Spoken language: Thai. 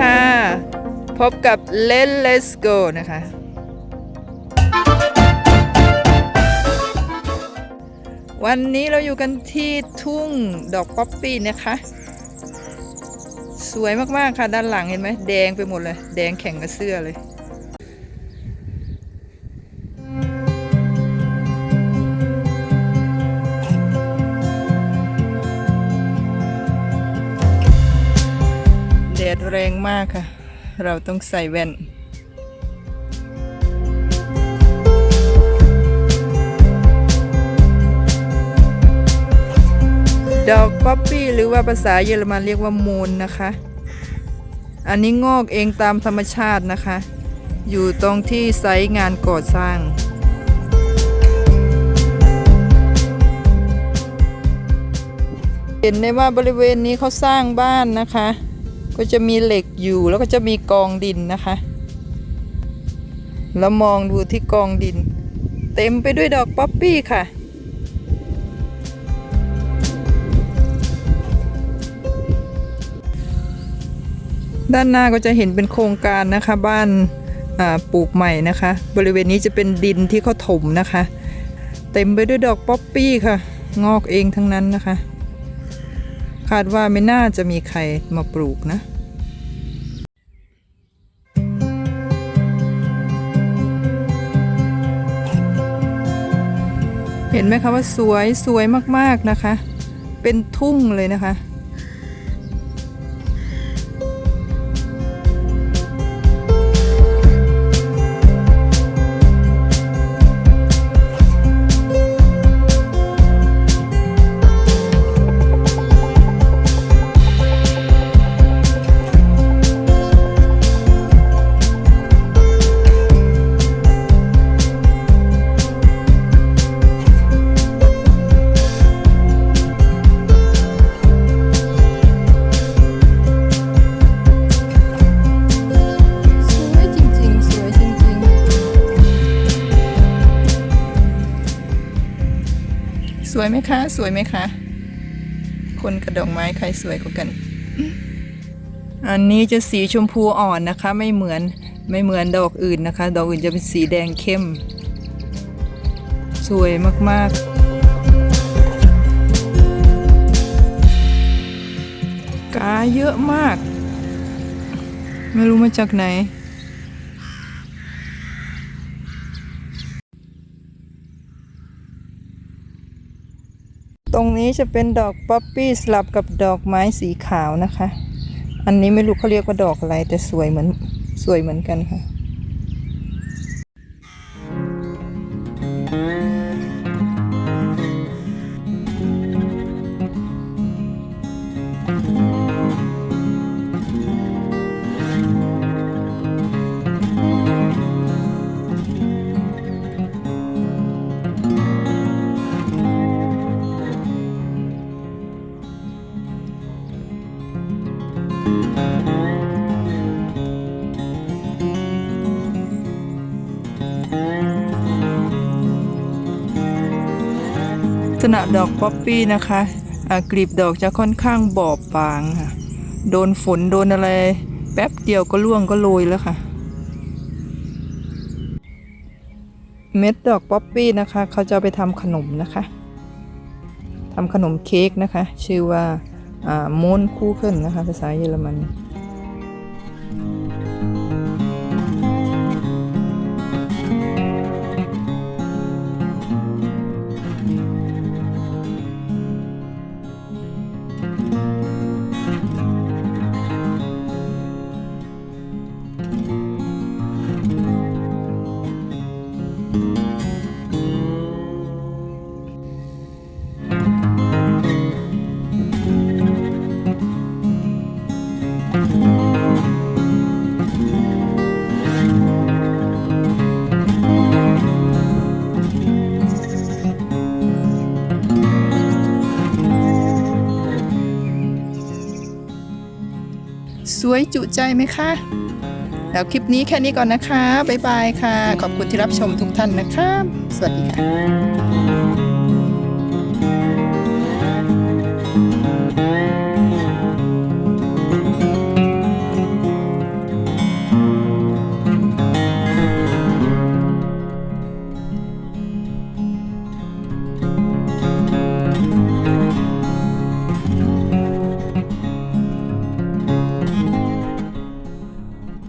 ค่ะ พบกับ Let Let's Go นะคะ วันนี้เราอยู่กันที่ทุ่งดอกป๊อปปี้นะคะ สวยมาก ๆ ค่ะด้านหลังเห็นไหมแดงไปหมดเลย แดงแข่งกับเสื้อเลย แรงมากค่ะ เราต้องใส่แว่น ดอกป๊อปปี้หรือว่าภาษาเยอรมันเรียกว่ามูนนะคะ อันนี้งอกเองตามธรรมชาตินะคะ อยู่ตรงที่ไซต์งานก่อสร้างเห็นได้ว่าบริเวณนี้เขาสร้างบ้านนะคะ ก็จะมีเหล็กอยู่แล้วก็จะมีกองดินนะคะ แล้วมองดูที่กองดิน เต็มไปด้วยดอกป๊อปปี้ค่ะ ด้านหน้าก็จะเห็นเป็นโครงการนะคะบ้านปลูกใหม่นะคะ บริเวณนี้จะเป็นดินที่เขาถมนะคะ เต็มไปด้วยดอกป๊อปปี้ค่ะ งอกเองทั้งนั้นนะคะ คาดว่าไม่น่าจะมีใครมาปลูกนะเห็นไหมคะว่าสวยสวยมากๆนะคะ เป็นทุ่งเลยนะคะ สวยไหมคะ สวยไหมคะ คนกระดอกไม้ใครสวยกว่ากัน อันนี้จะสีชมพูอ่อนนะคะ ไม่เหมือนไม่เหมือนดอกอื่นนะคะ ดอกอื่นจะเป็นสีแดงเข้ม สวยมากๆกาเยอะมาก ไม่รู้มาจากไหน ตรงนี้จะเป็นดอกป๊อปปี้สลับกับดอกไม้สีขาวนะคะ อันนี้ไม่รู้เขาเรียกว่าดอกอะไรแต่สวยเหมือนสวยเหมือนกันค่ะ ษณะดอกป๊อปปี้นะคะกลีบดอกจะค่อนข้างบอบบางค่ะ โดนฝนโดนอะไร แป๊บเดียวก็ร่วงก็โรยแล้วค่ะ เม็ดดอกป๊อปปี้นะคะ เขาจะไปทำขนมนะคะทำขนมเค้กนะคะ ชื่อว่ามูนคูเคิลนะคะ ภาษาเยอรมัน สวยจุใจไหมคะ แล้วคลิปนี้แค่นี้ก่อนนะคะ บ๊ายบายค่ะ ขอบคุณที่รับชมทุกท่านนะคะ สวัสดีค่ะ